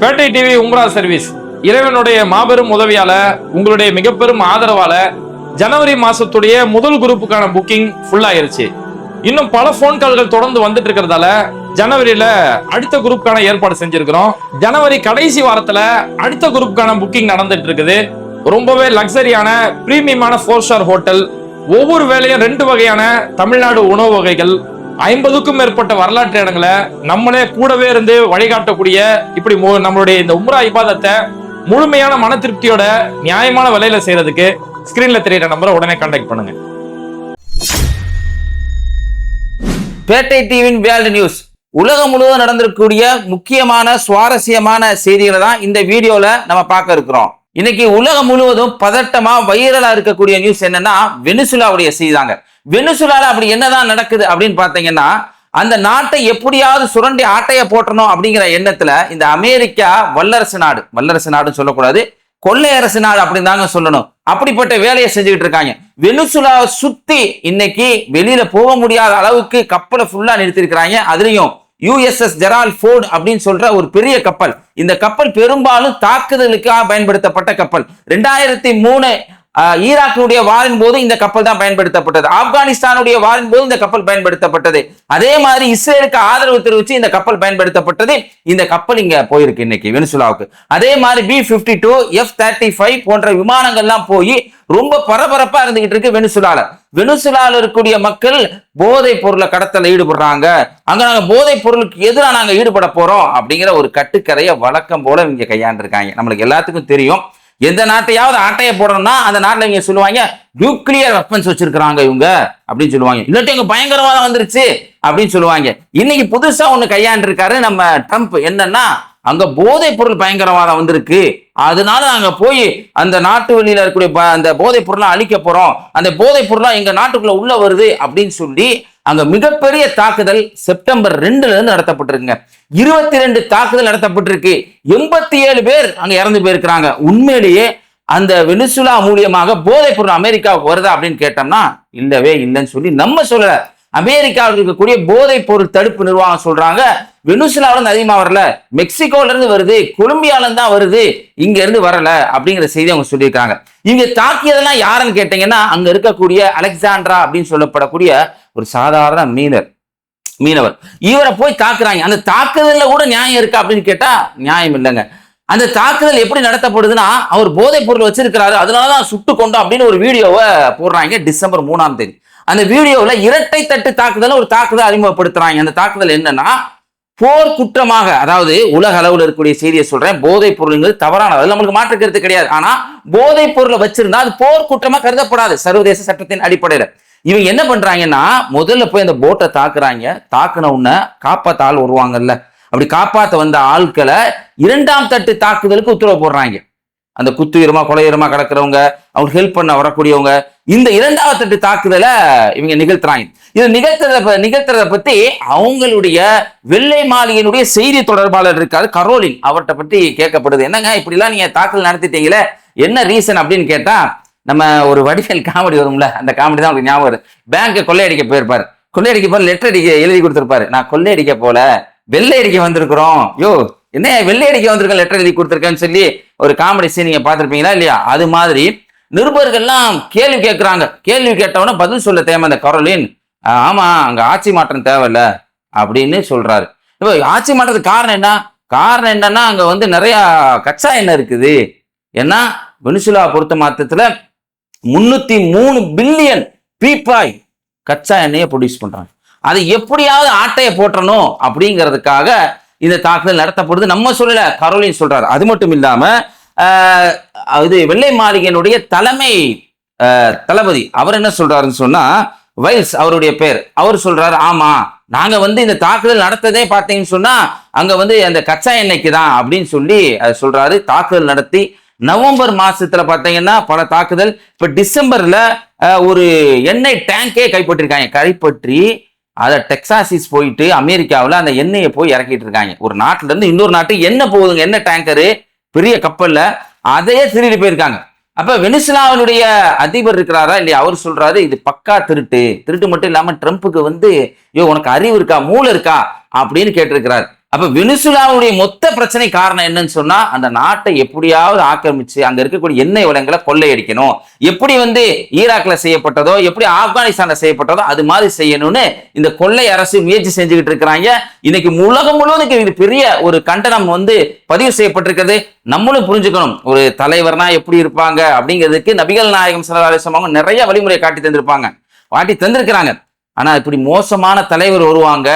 பேட்டை TV உம்ரா service இறைவனுடைய மாபெரும் உதவியால உங்களுடைய மிகப்பெரும் ஆதரவால ஜனவரி மாசத்துடைய முதல் குரூப்புக்கான புக்கிங் ஃபுல் ஆயிருச்சு. இன்னும் பல ஃபோன் கால்கள் தொடர்ந்து வந்துட்டு இருக்கிறதால ஜனவரியில அடுத்த குரூப்புக்கான ஏற்பாடு செஞ்சிருக்கிறோம். ஜனவரி கடைசி வாரத்துல அடுத்த குரூப்புக்கான புக்கிங் நடந்துட்டு இருக்குது. ரொம்பவே லக்ஸரியான பிரீமியமான ஃபோர் ஸ்டார் ஹோட்டல் ஒவ்வொரு வேலையும் ரெண்டு வகையான தமிழ்நாடு உணவு வகைகள் ஐம்பதுக்கும் மேற்பட்ட வரலாற்று இடங்களை நம்மளே கூடவே இருந்து வழிகாட்டக்கூடிய இப்படி நம்மளுடைய இந்த உம்ரா இபாதத்தை முழுமையான மன திருப்தியோட நியாயமான விலையில செய்யறதுக்கு ஸ்கிரீன்ல தெரியுற நம்பரை உடனே கான்டாக்ட் பண்ணுங்க. பேட்டை டிவியின் வேர்ல்டு நியூஸ். உலகம் முழுவதும் நடந்திருக்கக்கூடிய முக்கியமான சுவாரஸ்யமான செய்திகளை தான் இந்த வீடியோல நம்ம பார்க்க இருக்கிறோம். இன்னைக்கு உலகம் முழுவதும் பதட்டமா வைரலா இருக்கக்கூடிய நியூஸ் என்னன்னா வெனிசுலாவுடைய செய்தாங்க வெனிசுலால அப்படி என்னதான் நடக்குது அப்படின்னு பாத்தீங்கன்னா அந்த நாட்டை எப்படியாவது சுரண்டி ஆட்டைய போட்டணும் அப்படிங்கிற எண்ணத்துல இந்த அமெரிக்கா வல்லரசு நாடு வல்லரசு நாடுன்னு சொல்லக்கூடாது கொள்ளையரசு நாடு அப்படின்னு தாங்க சொல்லணும். அப்படிப்பட்ட வேலையை செஞ்சுக்கிட்டு இருக்காங்க. வெனிசுலாவை சுத்தி இன்னைக்கு வெளியில போக முடியாத அளவுக்கு கப்பலை ஃபுல்லா நிறுத்திருக்கிறாங்க அதுலயும் யூஎஸ்எஸ் ஜெரால் ஃபோர்டு அப்படின்னு சொல்ற ஒரு பெரிய கப்பல். இந்த கப்பல் பெரும்பாலும் தாக்குதலுக்காக பயன்படுத்தப்பட்ட கப்பல். ரெண்டாயிரத்தி மூணு ஈராக்கினுடைய வாரின் போது இந்த கப்பல் தான் பயன்படுத்தப்பட்டது. ஆப்கானிஸ்தானுடைய வாரின் போது இந்த கப்பல் பயன்படுத்தப்பட்டது. அதே மாதிரி இஸ்ரேலுக்கு ஆதரவு தெரிவித்து இந்த கப்பல் பயன்படுத்தப்பட்டது. இந்த கப்பல் இங்க போயிருக்கு இன்னைக்கு வெனிசுலாவுக்கு. அதே மாதிரி B fifty two F thirty five போன்ற விமானங்கள்லாம் போய் ரொம்ப பரபரப்பா இருந்துகிட்டு இருக்கு வெனிசுலால. வெனிசுலால இருக்கக்கூடிய மக்கள் போதைப் பொருளை கடத்தல ஈடுபடுறாங்க. அங்க நாங்க போதைப் பொருளுக்கு எதிராக நாங்க ஈடுபட போறோம் அப்படிங்கிற ஒரு கட்டுக்கதையை வழக்கம் போல இங்க கையாண்டிருக்காங்க. நம்மளுக்கு எல்லாத்துக்கும் தெரியும். எந்த நாட்டையாவது ஆட்டையை போடணும்னா அந்த நாட்டில் இவங்க சொல்லுவாங்க நியூக்ளியர் வெப்பன்ஸ் வச்சிருக்கிறாங்க இவங்க அப்படின்னு சொல்லுவாங்க. இல்லாட்டி இங்க பயங்கரவாதம் வந்துருச்சு அப்படின்னு சொல்லுவாங்க. இன்னைக்கு புதுசா ஒண்ணு கையாண்டிருக்காரு நம்ம ட்ரம்ப். என்னன்னா அங்க போதைப் பொருள் பயங்கரவாதம் வந்திருக்கு. அதனால நாங்க போய் அந்த நாட்டு வெளியில இருக்கக்கூடிய ப- அந்த போதைப் பொருளை அழிக்க போறோம். அந்த போதைப் பொருளா எங்க நாட்டுக்குள்ள உள்ள வருது அப்படின்னு சொல்லி அங்க மிகப்பெரிய தாக்குதல் செப்டம்பர் ரெண்டுல இருந்து நடத்தப்பட்டிருக்குங்க. இருபத்தி ரெண்டு தாக்குதல் நடத்தப்பட்டிருக்கு. எண்பத்தி ஏழு பேர் அங்க இறந்து போயிருக்கிறாங்க. உண்மையிலேயே அந்த வெனிசுலா மூலியமாக போதைப் பொருள் அமெரிக்காவுக்கு வருதா அப்படின்னு கேட்டோம்னா இல்லவே இல்லைன்னு சொல்லி நம்ம சொல்லல. அமெரிக்காவில் இருக்கக்கூடிய போதைப் பொருள் தடுப்பு நிர்வாகம் சொல்றாங்க. வெனிசுலாவில இருந்து அதிகமா வரல. மெக்சிகோல இருந்து வருது. கொலம்பியால இருந்து தான் வருது. இங்க இருந்து வரல அப்படிங்கிற செய்தி அவங்க சொல்லியிருக்காங்க. இங்க தாக்கியதெல்லாம் யாருன்னு கேட்டீங்கன்னா அங்க இருக்கக்கூடிய அலெக்சாண்ட்ரா அப்படின்னு சொல்லப்படக்கூடிய ஒரு சாதாரண மீனர் மீனவர். இவரை போய் தாக்குறாங்க. அந்த தாக்குதல்ல கூட நியாயம் இருக்கா அப்படின்னு கேட்டா நியாயம் இல்லைங்க. அந்த தாக்குதல் எப்படி நடத்தப்படுதுன்னா அவர் போதைப் பொருள் வச்சிருக்கிறாரு. அதனாலதான் சுட்டு கொண்டோம் அப்படின்னு ஒரு வீடியோவை போடுறாங்க டிசம்பர் மூணாம் தேதி. அந்த வீடியோவில் இரட்டை தட்டு தாக்குதல் ஒரு தாக்குதல் அறிமுகப்படுத்துறாங்க. அந்த தாக்குதல் என்னன்னா போர் குற்றமாக அதாவது உலக அளவில் இருக்கக்கூடிய செய்தியை சொல்றேன். போதைப் பொருளுங்கிறது தவறானது. அது நம்மளுக்கு மாற்று கருத்து கிடையாது. ஆனா போதைப் பொருளை வச்சிருந்தா அது போர் குற்றமா கருதப்படாது. சர்வதேச சட்டத்தின் அடிப்படையில். இவங்க என்ன பண்றாங்கன்னா முதல்ல போய் அந்த போட்டை தாக்குறாங்க. தாக்குன உடனே காப்பாத்த ஆள் வருவாங்கல்ல. அப்படி காப்பாத்த வந்த ஆட்களை இரண்டாம் தட்டு தாக்குதலுக்கு உத்தரவு போடுறாங்க. அந்த குத்துயிரமா கொலையுரமா கிடக்கிறவங்க அவங்க ஹெல்ப் பண்ண வரக்கூடியவங்க இந்த இரண்டாவது தட்டு தாக்குதலை இவங்க நிகழ்த்துறாங்க. இது நிகழ்த்துறத நிகழ்த்துறத பத்தி அவங்களுடைய வெள்ளை மாளிகையினுடைய செய்தி தொடர்பாளர் இருக்காரு கரோலின். அவர்கிட்ட பத்தி கேட்கப்படுது. என்னங்க இப்படிலாம் நீங்க தாக்குதல் நடத்திட்டீங்களே என்ன ரீசன் அப்படின்னு கேட்டா நம்ம ஒரு வடிவேல் காமெடி வரும்ல அந்த காமெடி தான் உங்களுக்கு ஞாபகம் வரும். பேங்கை கொள்ளையடிக்க போயிருப்பாரு. கொள்ளையடிக்க போல லெட்டர் அடிக்க எழுதி கொடுத்துருப்பாரு. நான் கொள்ளையடிக்க போல வெள்ளை அடிக்க வந்திருக்கிறோம். யோ என்ன வெள்ளை அடிக்க வந்திருக்கேன் லெட்டர் எழுதி கொடுத்துருக்கேன்னு சொல்லி ஒரு காமெடி சீன் நீங்க பார்த்துருப்பீங்களா இல்லையா? அது மாதிரி நிருபர்கள்லாம் கேள்வி கேட்குறாங்க. கேள்வி கேட்டவொடனே பதில் சொல்ல தேவை அந்த கரோலின். ஆமா அங்க ஆட்சி மாற்றம் தேவையில்ல அப்படின்னு சொல்றாரு. இப்போ ஆட்சி மாற்றத்துக்கு காரணம் என்ன? காரணம் என்னன்னா அங்க வந்து நிறைய கச்சா எண்ணெய் இருக்குது. ஏன்னா வெனிசுலா பொறுத்த மாத்தத்துல முன்னூத்தி மூணு பில்லியன் பீப்பாய் கச்சா எண்ணெயை ப்ரொடியூஸ் பண்றாங்க. அதை எப்படியாவது ஆட்டையை போட்டணும் அப்படிங்கிறதுக்காக இந்த தாக்குதல் நடத்தப்படுது. நம்ம சொல்லல கரோலின் சொல்றாரு. அது மட்டும் இல்லாம அது இது வெள்ளை மாளிகையினுடைய தலைமை தளபதி. அவர் என்ன சொல்றாருன்னு சொன்னா வைல்ஸ் அவருடைய பேர். அவர் சொல்றாரு ஆமா நாங்க வந்து இந்த தாக்குதல் நடத்ததே பார்த்தீங்கன்னு சொன்னா அங்க வந்து அந்த கச்சா எண்ணெய்க்கு தான் அப்படின்னு சொல்லி சொல்றாரு. தாக்குதல் நடத்தி நவம்பர் மாசத்துல பாத்தீங்கன்னா பல தாக்குதல். இப்ப டிசம்பர்ல ஒரு எண்ணெய் டேங்கே கைப்பற்றிருக்காங்க. கைப்பற்றி அதை டெக்ஸாசிஸ் போயிட்டு அமெரிக்காவில் அந்த எண்ணெயை போய் இறக்கிட்டு இருக்காங்க. ஒரு நாட்டுல இருந்து இன்னொரு நாட்டுக்கு என்ன போகுதுங்க? என்ன டேங்கரு பெரிய கப்பல்ல. அதையே திருடி போயிருக்காங்க. அப்ப வெனிசுலாவினுடைய அதிபர் இருக்கிறாரா இல்லையா? அவர் சொல்றாரு இது பக்கா திருட்டு. திருட்டு மட்டும் இல்லாம ட்ரம்ப்புக்கு வந்து ஐயோ உனக்கு அறிவு இருக்கா? மூளை இருக்கா? அப்படின்னு கேட்டிருக்கிறார். அப்ப வெனிசுலாவுடைய மொத்த பிரச்சனை காரணம் என்னன்னு சொன்னா அந்த நாட்டை எப்படியாவது ஆக்கிரமிச்சு அங்க இருக்கக்கூடிய எண்ணெய் வளங்களை கொள்ளையடிக்கணும். எப்படி வந்து ஈராக்ல செய்யப்பட்டதோ எப்படி ஆப்கானிஸ்தான்ல செய்யப்பட்டதோ அது மாதிரி செய்யணும்னு இந்த கொள்ளை அரசு முயற்சி செஞ்சுக்கிட்டு இருக்கிறாங்க. இன்னைக்கு உலகம் முழுவதும் இது பெரிய ஒரு கண்டனம் வந்து பதிவு செய்யப்பட்டிருக்கிறது. நம்மளும் புரிஞ்சுக்கணும் ஒரு தலைவர்னா எப்படி இருப்பாங்க அப்படிங்கிறதுக்கு நபிகள் நாயகம் சல்லாசம் அவங்க நிறைய வழிமுறையை காட்டி தந்திருப்பாங்க. காட்டி தந்திருக்கிறாங்க. ஆனா இப்படி மோசமான தலைவர் வருவாங்க.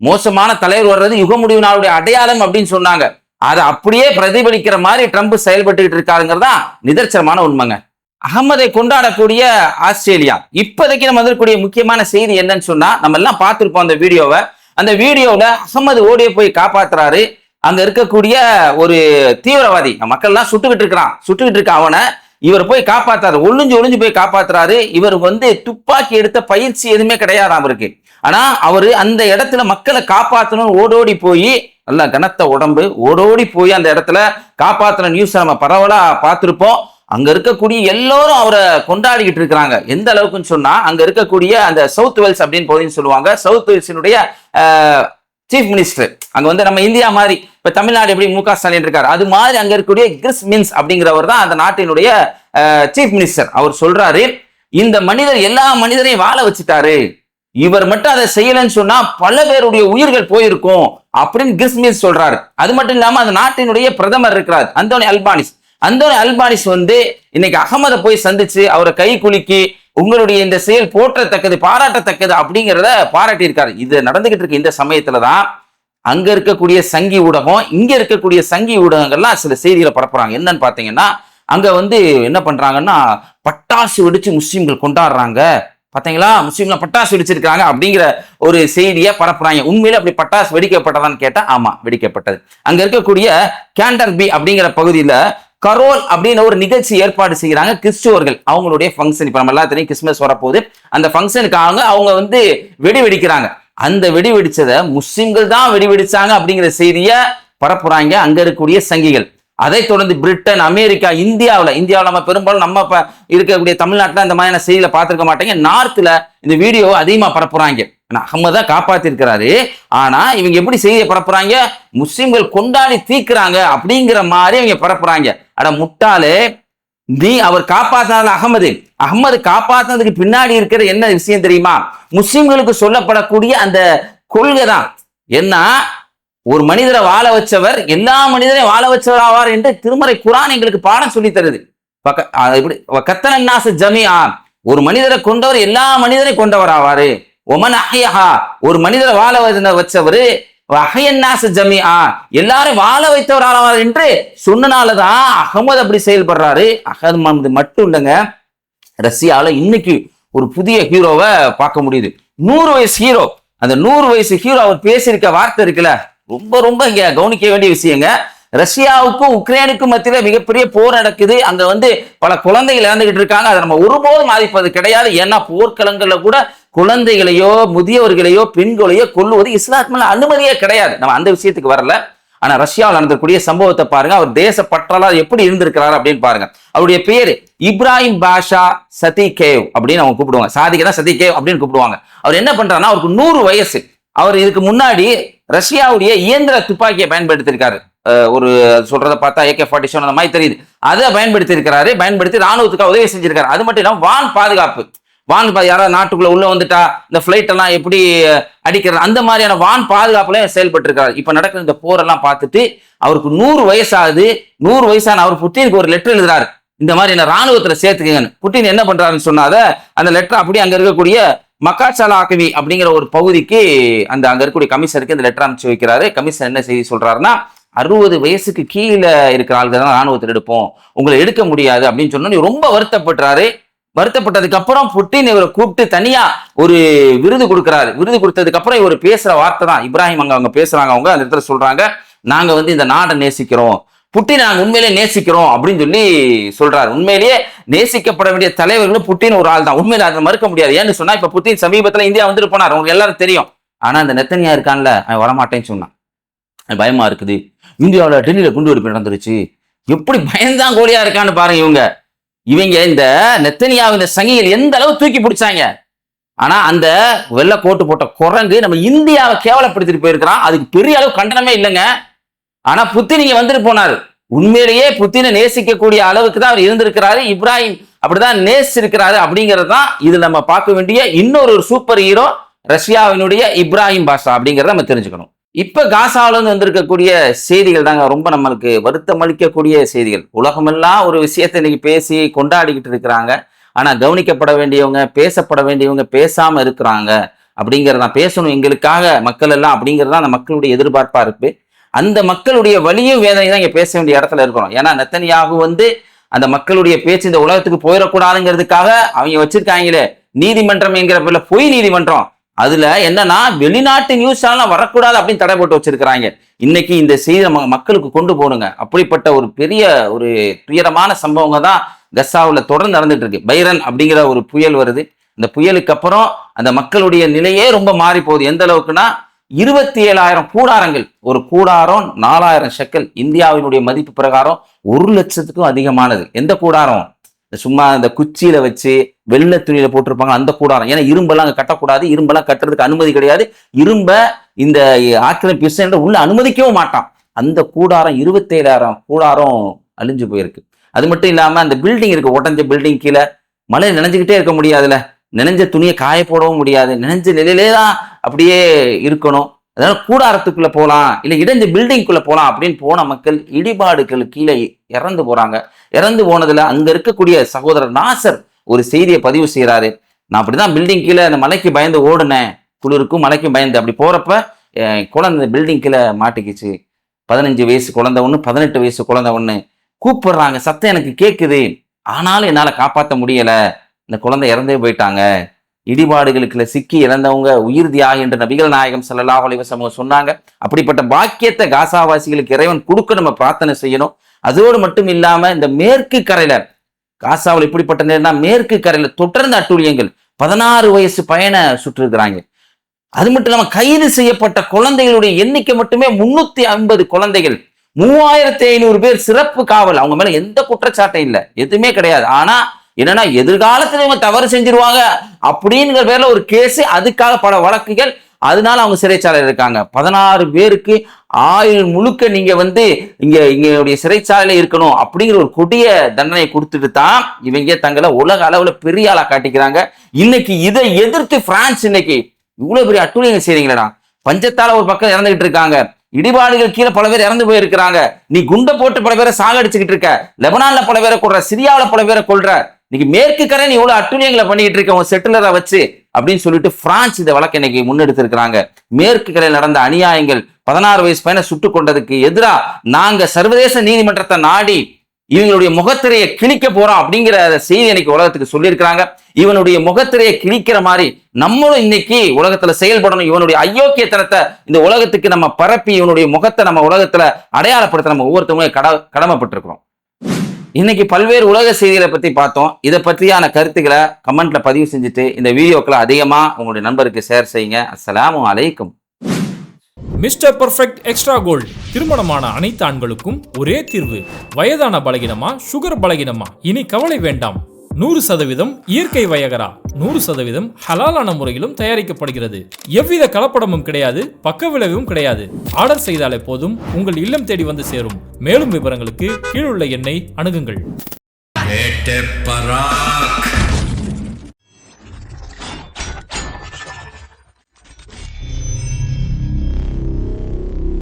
மோசமான தலைவர் வர்றது யுக முடிவு நாளுடைய அடையாளம் அப்படின்னு சொன்னாங்க. அதை அப்படியே பிரதிபலிக்கிற மாதிரி ட்ரம்ப் செயல்பட்டுக்கிட்டு இருக்காருங்கிறது தான் நிதர்சனமான உண்மைங்க. அகமதை கொண்டாடக்கூடிய ஆஸ்திரேலியா. இப்போதைக்கு நம்ம வந்திருக்கக்கூடிய முக்கியமான செய்தி என்னன்னு சொன்னா நம்ம எல்லாம் பார்த்துருப்போம் அந்த வீடியோவை. அந்த வீடியோவில் அகமது ஓடிய போய் காப்பாத்துறாரு. அங்க இருக்கக்கூடிய ஒரு தீவிரவாதி மக்கள்லாம் சுட்டுக்கிட்டு இருக்கிறான். சுட்டுக்கிட்டு இருக்க அவனை இவர் போய் காப்பாத்துறாரு. ஒளிஞ்சு ஒளிஞ்சு போய் காப்பாத்துறாரு. இவர் வந்து துப்பாக்கி எடுத்த பயிற்சி எதுவுமே கிடையாது அவருக்கு ஆனா அவரு அந்த இடத்துல மக்களை காப்பாற்றணும்னு ஓடோடி போய் நல்ல கனத்த உடம்பு ஓடோடி போய் அந்த இடத்துல காப்பாத்தின நியூஸ் நம்ம பரவலா பார்த்துருப்போம். அங்க இருக்கக்கூடிய எல்லோரும் அவரை கொண்டாடிக்கிட்டு இருக்கிறாங்க. எந்த அளவுக்குன்னு சொன்னா அங்க இருக்கக்கூடிய அந்த சவுத் வெல்ஸ் அப்படின்னு பகுதின்னு சொல்லுவாங்க. சவுத் வெல்ஸினுடைய சீஃப் மினிஸ்டர் அங்க வந்து நம்ம இந்தியா மாதிரி இப்ப தமிழ்நாடு எப்படி மு க ஸ்டாலின் இருக்காரு அது மாதிரி அங்க இருக்கக்கூடிய கிறிஸ் மின்ஸ் அப்படிங்கிறவர் தான் அந்த நாட்டினுடைய சீஃப் மினிஸ்டர் அவர் சொல்றாரு இந்த மனிதர் எல்லா மனிதரையும் வாழ வச்சுட்டாரு. இவர் மட்டும் அதை செய்யலன்னு சொன்னா பல பேருடைய உயிர்கள் போயிருக்கும் அப்படின்னு கிறிஸ்மிஸ் சொல்றாரு. அது மட்டும் இல்லாம அந்த நாட்டினுடைய பிரதமர் இருக்கிறார் அந்தோனி அல்பானிஸ். அந்தோனி அல்பானிஸ் வந்து இன்னைக்கு அகமதை போய் சந்திச்சு அவரை கை குலுக்கி உங்களுடைய இந்த செயல் போற்றத்தக்கது பாராட்டத்தக்கது அப்படிங்கிறத பாராட்டியிருக்காரு. இது நடந்துகிட்டு இருக்க இந்த சமயத்துல தான் அங்க இருக்கக்கூடிய சங்கி ஊடகம் இங்க இருக்கக்கூடிய சங்கி ஊடகங்கள்லாம் சில செய்திகளை பரப்புறாங்க. என்னன்னு பாத்தீங்கன்னா அங்க வந்து என்ன பண்றாங்கன்னா பட்டாசு வெடிச்சு முஸ்லீம்கள் கொண்டாடுறாங்க. பாத்தீங்களா? முஸ்லீம்ல பட்டாசு வெடிச்சிருக்காங்க அப்படிங்கிற ஒரு செய்தியை பரப்புறாங்க. உண்மையில அப்படி பட்டாசு வெடிக்கப்பட்டதான்னு கேட்டா ஆமா வெடிக்கப்பட்டது. அங்க இருக்கக்கூடிய கேண்டர்பி அப்படிங்கிற பகுதியில கரோல் அப்படின்னு ஒரு நிகழ்ச்சி ஏற்பாடு செய்கிறாங்க கிறிஸ்துவர்கள். அவங்களுடைய ஃபங்க்ஷன் இப்போ நம்ம எல்லாம் தெரியும் கிறிஸ்மஸ் வரப்போகுது. அந்த ஃபங்க்ஷனுக்காக அவங்க வந்து வெடி வெடிக்கிறாங்க. அந்த வெடி வெடிச்சதை முஸ்லிம்கள் தான் வெடி வெடிச்சாங்க அப்படிங்கிற செய்தியை பரப்புறாங்க அங்க இருக்கக்கூடிய சங்கிகள். அதை தொடர்ந்து பிரிட்டன் அமெரிக்கா இந்தியாவில் இந்தியாவில் நம்ம பெரும்பாலும் நம்ம இப்போ இருக்கக்கூடிய தமிழ்நாட்டில் இந்த மாதிரியான செய்தியில பார்த்துருக்க மாட்டேங்க. நார்த்தில் இந்த வீடியோ அதிகமாக பரப்புறாங்க. அகமதா காப்பாத்திருக்கிறாரு. ஆனா இவங்க எப்படி செய்தியை பரப்புறாங்க? முஸ்லிம்கள் கொண்டாடி தீக்குறாங்க அப்படிங்கிற மாதிரி இவங்க பரப்புறாங்க. அட முட்டாளே நீ அவர் காப்பாத்தினால அகமது. அகமது காப்பாத்தினதுக்கு பின்னாடி இருக்கிற என்ன விஷயம் தெரியுமா? முஸ்லிம்களுக்கு சொல்லப்படக்கூடிய அந்த கொள்கை தான் என்ன? ஒரு மனிதரை வாழ வச்சவர் எல்லா மனிதரையும் வாழ வச்சவர் ஆவார் என்று திருமறை குரான் எங்களுக்கு பாடம் சொல்லி தருது. பக்க- அது எப்படி கத்தனாசு ஜமியா ஒரு மனிதரை கொண்டவர் எல்லா மனிதரையும் கொண்டவர் ஆவாரு. ஒமன் அஹ்யஹா ஒரு மனிதரை வாழ வச்ச- வச்சவரு அஹயன்னாசு ஜமியா எல்லாரும் வாழ வைத்தவர் ஆவார் என்று சொன்னனாலதான் அகமது அப்படி செயல்படுறாரு. அகமது மட்டும் இல்லைங்க ரஷ்யாவில் இன்னைக்கு ஒரு புதிய ஹீரோவை பார்க்க முடியுது. நூறு வயசு ஹீரோ. அந்த நூறு வயசு ஹீரோ அவர் பேசியிருக்க வார்த்தை இருக்குல்ல ரொம்ப ரொம்ப இங்க கவனிக்க வேண்டிய விஷயங்க. ரஷ்யாவுக்கும் உக்ரைனுக்கும் மத்தியில மிகப்பெரிய போர் நடக்குது. அங்க வந்து பல குழந்தைகள் இறந்துகிட்டு இருக்காங்க. அதை நம்ம ஒருபோதும் பாதிப்பது கிடையாது. ஏன்னா போர்க்களங்கள்ல கூட குழந்தைகளையோ முதியவர்களையோ பெண்களையோ கொல்லுவது இஸ்லாத்மல அனுமதியே கிடையாது. நம்ம அந்த விஷயத்துக்கு வரல. ஆனா ரஷ்யாவில் நடந்திருக்கூடிய சம்பவத்தை பாருங்க. அவர் தேச பற்றாளர் எப்படி இருந்திருக்கிறார் அப்படின்னு பாருங்க. அவருடைய பேரு இப்ராஹிம் பாஷா சதி கேவ் அப்படின்னு அவங்க கூப்பிடுவாங்க. சாதிக்கு தான் சதி கேவ் அப்படின்னு கூப்பிடுவாங்க. அவர் என்ன பண்றாருன்னா அவருக்கு நூறு வயசு. அவர் இதுக்கு முன்னாடி ரஷ்யாவுடைய இயந்திர துப்பாக்கியை பயன்படுத்தியிருக்காரு. ஒரு சொல்றதை பார்த்தா ஏகே ஃபார்ட்டி செவன் அந்த மாதிரி தெரியுது. அதை பயன்படுத்தி இருக்கிறாரு பயன்படுத்தி ராணுவத்துக்கு உதவி செஞ்சிருக்காரு. அது மட்டும் இல்லாமல் வான் பாதுகாப்பு. வான் பா- யாராவது நாட்டுக்குள்ள உள்ள வந்துட்டா இந்த ஃபிளைட் எல்லாம் எப்படி அடிக்கிறது அந்த மாதிரியான வான் பாதுகாப்புல செயல்பட்டு இருக்காரு இப்ப நடக்கிற இந்த போரெல்லாம் பார்த்துட்டு அவருக்கு நூறு வயசாகுது. நூறு வயசான அவர் புட்டினுக்கு ஒரு லெட்டர் எழுதுறாரு. இந்த மாதிரி என்ன ராணுவத்துல சேர்த்துக்கங்கன்னு. புட்டின் என்ன பண்றாருன்னு சொன்னாத அந்த லெட்டர் அப்படியே அங்க இருக்கக்கூடிய மக்காச்சாலா அப்படிங்கிற ஒரு பகுதிக்கு அந்த அங்க இருக்கக்கூடிய கமிஷனருக்கு இந்த லெட்டர் அனுப்பிச்சு வைக்கிறாரு. கமிஷன் என்ன செய்தி சொல்றாருன்னா அறுபது வயசுக்கு கீழே இருக்கிற ஆள்கள் தான் ராணுவத்தில் எடுப்போம். உங்களை எடுக்க முடியாது அப்படின்னு சொன்னோன்னே ரொம்ப வருத்தப்படுறாரு வருத்தப்பட்டதுக்கு அப்புறம் புட்டின் இவரை கூப்பிட்டு தனியா ஒரு விருது கொடுக்குறாரு. விருது கொடுத்ததுக்கு அப்புறம் இவர் பேசுற வார்த்தை தான். இப்ராஹிம் அங்க அவங்க பேசுறாங்க அவங்க. அந்த இடத்துல சொல்றாங்க நாங்க வந்து இந்த நாடை நேசிக்கிறோம். புட்டின் நாங்கள் உண்மையிலேயே நேசிக்கிறோம் அப்படின்னு சொல்லி சொல்றாரு. உண்மையிலேயே நேசிக்கப்பட வேண்டிய தலைவர்களும் புட்டின் ஒரு ஆள் தான் உண்மையில அதை மறுக்க முடியாது. ஏன்னு சொன்னா இப்ப புட்டின் சமீபத்துல இந்தியா வந்துட்டு போனார். உங்களுக்கு எல்லாரும் தெரியும். ஆனா அந்த நெத்தனியா இருக்கான்ல அவன் வரமாட்டேன்னு சொன்னான். எனக்கு பயமா இருக்குது. இந்தியாவில் டெல்லியில குண்டு வெடிப்பு நடந்துருச்சு. எப்படி பயந்தான் கோழியா இருக்கான்னு பாருங்க இவங்க. இவங்க இந்த நெத்தனியாவின் இந்த சங்கிகள் எந்த அளவு தூக்கி பிடிச்சாங்க? ஆனா அந்த வெள்ளை கோட்டு போட்ட குரங்கு நம்ம இந்தியாவை கேவலப்படுத்திட்டு போயிருக்கிறான். அதுக்கு பெரிய அளவு கண்டனமே இல்லைங்க. ஆனா புத்தினிங்க வந்துட்டு போனாரு. உண்மையிலேயே புத்தினை நேசிக்கக்கூடிய அளவுக்கு தான் அவர் இருந்திருக்கிறாரு. இப்ராஹிம் அப்படிதான் நேசிச்சிருக்கிறாரு அப்படிங்கிறது தான் இது நம்ம பார்க்க வேண்டிய இன்னொரு ஒரு சூப்பர் ஹீரோ ரஷ்யாவினுடைய இப்ராஹிம் பாஷா அப்படிங்கிறத நம்ம தெரிஞ்சுக்கணும். இப்போ காசாவிலேருந்து வந்திருக்கக்கூடிய செய்திகள் தாங்க ரொம்ப நம்மளுக்கு வருத்தம் அளிக்கக்கூடிய செய்திகள். உலகமெல்லாம் ஒரு விஷயத்தை இன்னைக்கு பேசி கொண்டாடிக்கிட்டு இருக்கிறாங்க. ஆனால் கவனிக்கப்பட வேண்டியவங்க பேசப்பட வேண்டியவங்க பேசாமல் இருக்கிறாங்க. அப்படிங்கிறதான் பேசணும் எங்களுக்காக மக்கள் எல்லாம் அப்படிங்கிறது தான் அந்த மக்களுடைய எதிர்பார்ப்பாக இருக்குது அந்த மக்களுடைய வலியும் வேதனை தான் இங்க பேச வேண்டிய இடத்துல இருக்கிறோம். ஏன்னா நெத்தனியாகு வந்து அந்த மக்களுடைய பேச்சு இந்த உலகத்துக்கு போயிடக்கூடாதுங்கிறதுக்காக அவங்க வச்சிருக்காங்களே. நீதிமன்றம் என்கிற பேர்ல பொய் நீதிமன்றம். அதுல என்னன்னா வெளிநாட்டு நியூஸ் எல்லாம் வரக்கூடாது அப்படின்னு தடை போட்டு வச்சிருக்கிறாங்க. இன்னைக்கு இந்த செய்தி நம்ம மக்களுக்கு கொண்டு போகணுங்க. அப்படிப்பட்ட ஒரு பெரிய ஒரு துயரமான சம்பவங்க தான் கசாவில் தொடர்ந்து நடந்துட்டு இருக்கு. பைரன் அப்படிங்கிற ஒரு புயல் வருது. இந்த புயலுக்கு அப்புறம் அந்த மக்களுடைய நிலையே ரொம்ப மாறி போகுது எந்த அளவுக்குன்னா இருபத்தி ஏழாயிரம் கூடாரங்கள் ஒரு கூடாரம் நாலாயிரம் ஷெக்கல் இந்தியாவினுடைய மதிப்பு பிரகாரம் ஒரு லட்சத்துக்கும் அதிகமானது. எந்த கூடாரம்? சும்மா இந்த குச்சியில வச்சு வெள்ளை துணியில போட்டிருப்பாங்க அந்த கூடாரம். ஏன்னா இரும்பெல்லாம் அங்கே கட்டக்கூடாது இரும்பெல்லாம் கட்டுறதுக்கு அனுமதி கிடையாது. இரும்ப இந்த ஆக்கிரமிப்பு என்ற உள்ள அனுமதிக்கவும் மாட்டான். அந்த கூடாரம் இருபத்தேழாயிரம் கூடாரம் அழிஞ்சு போயிருக்கு. அது மட்டும் இல்லாம அந்த பில்டிங் இருக்கு உடஞ்ச பில்டிங் கீழே. மழை நினைஞ்சுக்கிட்டே இருக்க முடியாதுல்ல. நினைஞ்ச துணியை காய போடவும் முடியாது. நினைஞ்ச நிலையிலே தான் அப்படியே இருக்கணும். அதனால கூடாரத்துக்குள்ள போகலாம் இல்லை இடைஞ்ச பில்டிங்குள்ள போகலாம் அப்படின்னு போன மக்கள் இடிபாடுகள் கீழே இறந்து போறாங்க. இறந்து போனதுல அங்க இருக்கக்கூடிய சகோதரர் நாசர் ஒரு செய்தியை பதிவு செய்கிறாரு நான் அப்படிதான் பில்டிங் கீழே அந்த மலைக்கு பயந்து ஓடுனேன். குளிருக்கும் மலைக்கும் பயந்து அப்படி போறப்ப குழந்தை பில்டிங் கீழே மாட்டிக்கிச்சு. பதினஞ்சு வயசு குழந்தை ஒன்று பதினெட்டு வயசு குழந்தை ஒன்று கூப்பிடுறாங்க சத்தம் எனக்கு கேட்குது ஆனாலும் என்னால் காப்பாற்ற முடியலை. இந்த குழந்தை இறந்தே போயிட்டாங்க. இடிபாடுகளுக்குள்ள சிக்கி இறந்தவங்க உயிர் தியாகி என்று நபிகள் நாயகம் ஸல்லல்லாஹு அலைஹி சொன்னாங்க. அப்படிப்பட்ட பாக்கியத்தை காசாவாசிகளுக்கு இறைவன் கொடுக்க நம்ம பிரார்த்தனை செய்யணும். அதோடு மட்டும் இல்லாம இந்த மேற்கு கரையில காசாவில் இப்படிப்பட்ட நேரம்னா மேற்கு கரையில தொடர்ந்து அட்டூழியங்கள் பதினாறு வயசு பயண சுட்டிருக்கிறாங்க அது மட்டும் இல்லாம கைது செய்யப்பட்ட குழந்தைகளுடைய எண்ணிக்கை மட்டுமே முன்னூத்தி ஐம்பது குழந்தைகள். மூவாயிரத்தி ஐநூறு பேர் சிறப்பு காவல். அவங்க மேல எந்த குற்றச்சாட்டும் இல்லை. எதுவுமே கிடையாது. ஆனா என்னன்னா எதிர்காலத்துல இவங்க தவறு செஞ்சிருவாங்க அப்படிங்கிற பேர்ல ஒரு கேஸ் அதுக்காக பல வழக்குகள் அதனால அவங்க சிறைச்சாலையில் இருக்காங்க. பதினாறு பேருக்கு ஆயுள் முழுக்க நீங்க வந்து இங்க இங்களுடைய சிறைச்சாலையில இருக்கணும் அப்படிங்கிற ஒரு கொடிய தண்டனை கொடுத்துட்டு தான் இவங்க தங்களை உலக அளவுல பெரிய ஆளா காட்டிக்கிறாங்க. இன்னைக்கு இதை எதிர்த்து பிரான்ஸ் இன்னைக்கு இவ்வளவு பெரிய அட்டுழியங்க செய்றீங்களா பஞ்சத்தால ஒரு பக்கம் இறந்துகிட்டு இருக்காங்க. இடிபாடுகள் கீழே பல பேர் இறந்து போயிருக்கிறாங்க. நீ குண்டை போட்டு பல பேரை சாகடிச்சுக்கிட்டு இருக்க. லெபனான்ல பல பேரை கொள்ற சிரியாவுல பல பேரை கொள்ற இன்னைக்கு மேற்கு கரை நீ இவ்வளவு அட்டுழியங்களை பண்ணிட்டு இருக்க செட்டிலரை வச்சு அப்படின்னு சொல்லிட்டு பிரான்ஸ் இந்த வழக்கை இன்னைக்கு முன்னெடுத்திருக்கிறாங்க. மேற்கு கரையில் நடந்த அநியாயங்கள் பதினாறு வயசு பையனை சுட்டுக் கொண்டதுக்கு எதிராக நாங்க சர்வதேச நீதிமன்றத்தை நாடி இவங்களுடைய முகத்திரையை கிழிக்க போறோம் அப்படிங்கிற செய்தி இன்னைக்கு உலகத்துக்கு சொல்லியிருக்கிறாங்க. இவனுடைய முகத்திரையை கிழிக்கிற மாதிரி நம்மளும் இன்னைக்கு உலகத்துல செயல்படணும். இவனுடைய அயோக்கியத்தனத்தை இந்த உலகத்துக்கு நம்ம பரப்பி இவனுடைய முகத்தை நம்ம உலகத்துல அடையாளப்படுத்த நம்ம ஒவ்வொருத்தவங்களும் கட கடமைப்பட்டிருக்கிறோம். இன்னைக்கு பல்வேறு உலக செய்திகளை பற்றி பார்த்தோம். இதை பற்றியான கருத்துக்களை கமெண்ட்ல பதிவு செஞ்சுட்டு இந்த வீடியோக்களை அதிகமாக உங்களுடைய நண்பருக்கு ஷேர் செய்யுங்க. அஸ்லாம் அலைக்கும். Mister perfect extra gold. திருமணமான அனைத்து ஆண்களுக்கும் ஒரே தீர்வு. வயதான பலகினமா சுகர் பலகினமா? இனி கவலை வேண்டாம். நூறு சதவீதம் இயற்கை வயகரா. நூறு சதவீதம் ஹலாலான முறையிலும் தயாரிக்கப்படுகிறது. எவ்வித கலப்படமும் கிடையாது பக்க விளைவும் கிடையாது. ஆர்டர் செய்தாலே போதும் உங்கள் இல்லம் தேடி வந்து சேரும். மேலும் விவரங்களுக்கு கீழுள்ள எண்ணை அணுகுங்கள்.